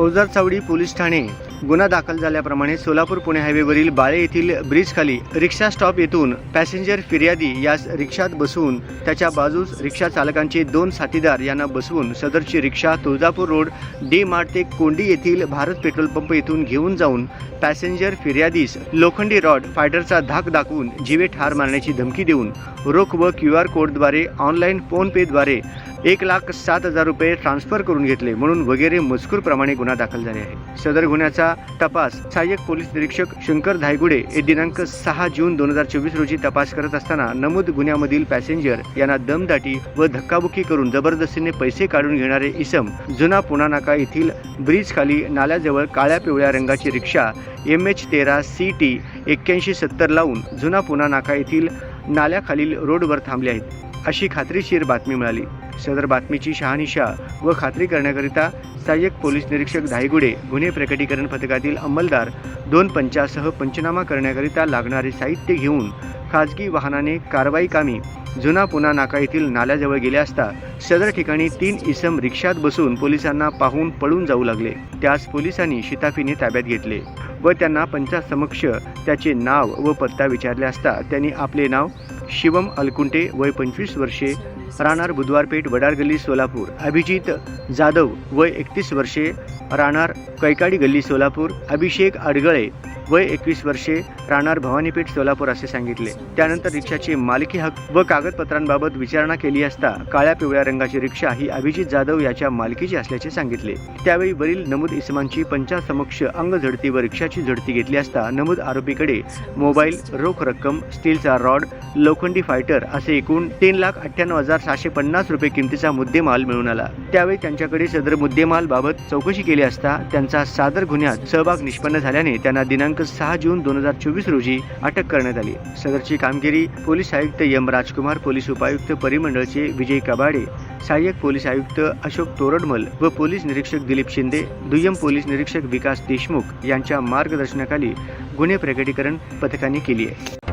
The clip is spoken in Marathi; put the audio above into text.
फौजदार चावडी पोलीस ठाणे. गुन्हा दाखल झाल्याप्रमाणे सोलापूर पुणे हायवेवरील बाळे येथील ब्रिजखाली रिक्षा स्टॉप येथून पॅसेंजर फिर्यादी यास रिक्षात बसवून त्याच्या बाजूस रिक्षा चालकांचे दोन साथीदार यांना बसवून सदरची rickshaw Tuljapur road D Mart ते कोंडी येथील भारत पेट्रोल पंप येथून घेऊन जाऊन पॅसेंजर फिर्यादीस लोखंडी रॉड फायटरचा धाक दाखवून जीवे ठार मारण्याची धमकी देऊन रोख व क्यू आर कोडद्वारे ऑनलाईन फोनपेद्वारे एक लाख सात हजार रुपये ट्रान्स्फर करून घेतले म्हणून वगैरे मजकूर प्रमाणे गुन्हा दाखल झाले आहे. सदर गुन्ह्याचा तपास. सहाय्यक पोलीस निरीक्षक शंकर धायगुडे हे दिनांक सहा जून दोन हजार चोवीस रोजी तपास करत असताना नमूद गुन्ह्यामधील पॅसेंजर यांना दमदाटी व धक्काबुक्की करून जबरदस्तीने पैसे काढून घेणारे इसम जुना पुणा नाका येथील ब्रिज खाली नाल्याजवळ काळ्या पिवळ्या रंगाची रिक्षा एम एच तेरा सी टी एक्क्याऐंशी सत्तर लावून जुना पुणा नाका येथील नाल्याखालील रोडवर थांबले आहेत. अशी खात्रीशीर बातमी मिळाली. सदर बातमीची शहानिशा व खात्री करण्याकरिता सहाय्यक पोलीस निरीक्षक धायगुडे गुन्हे प्रकटीकरण पथकातील अंमलदार दोन पंचासह पंचनामा करण्याकरिता लागणारे साहित्य घेऊन खाजगी वाहनाने कारवाई कामी जुना पुना नाका येथील नाल्याजवळ गेले असता सदर ठिकाणी तीन इसम रिक्षात बसून पोलिसांना पाहून पळून जाऊ लागले. त्यास पोलिसांनी शिताफीने ताब्यात घेतले. व त्यांना पंचासमक्ष त्याचे नाव व पत्ता विचारले असता त्यांनी आपले नाव शिवम अलकुंटे वय पंचवीस वर्षे राहणार बुधवारपेठ वडार गल्ली सोलापूर. अभिजित जाधव वय एकतीस वर्षे राहणार कैकाडी गल्ली सोलापूर. अभिषेक अडगळे वय एकवीस वर्षे राहणार भवानीपेठ सोलापूर असे सांगितले. त्यानंतर रिक्षाचे मालकी हक्क व कागदपत्रांबाबत विचारणा केली असता काळ्या पिवळ्या रंगाची रिक्षा ही अभिजित जाधव याच्या मालकीची असल्याचे सांगितले. त्यावेळी वरील नमूद इसमांची पंचासमक्ष अंग झडती व रिक्षाची झडती घेतली असता नमूद आरोपीकडे मोबाईल रोख रक्कम स्टीलचा रॉड लोखंडी फायटर असे एकूण तीन लाख अठ्ठ्याण्णव हजार सहाशे पन्नास रुपये किमतीचा मुद्देमाल मिळून आला. त्यावेळी त्यांच्याकडे सदर मुद्देमाल बाबत चौकशी केली असता त्यांचा सादर गुन्ह्यात सहभाग निष्पन्न झाल्याने त्यांना दिनांक सहा जून दोन हजार चोवीस रोजी अटक करण्यात आली. सदरची कामगिरी पोलीस आयुक्त एम राजकुमार पोलीस उपायुक्त परिमंडळचे विजय कबाडे सहाय्यक पोलीस आयुक्त अशोक तोरडमल व पोलीस निरीक्षक दिलीप शिंदे दुय्यम पोलीस निरीक्षक विकास देशमुख यांच्या मार्गदर्शनाखाली गुन्हे प्रकटीकरण पथकाने केली आहे.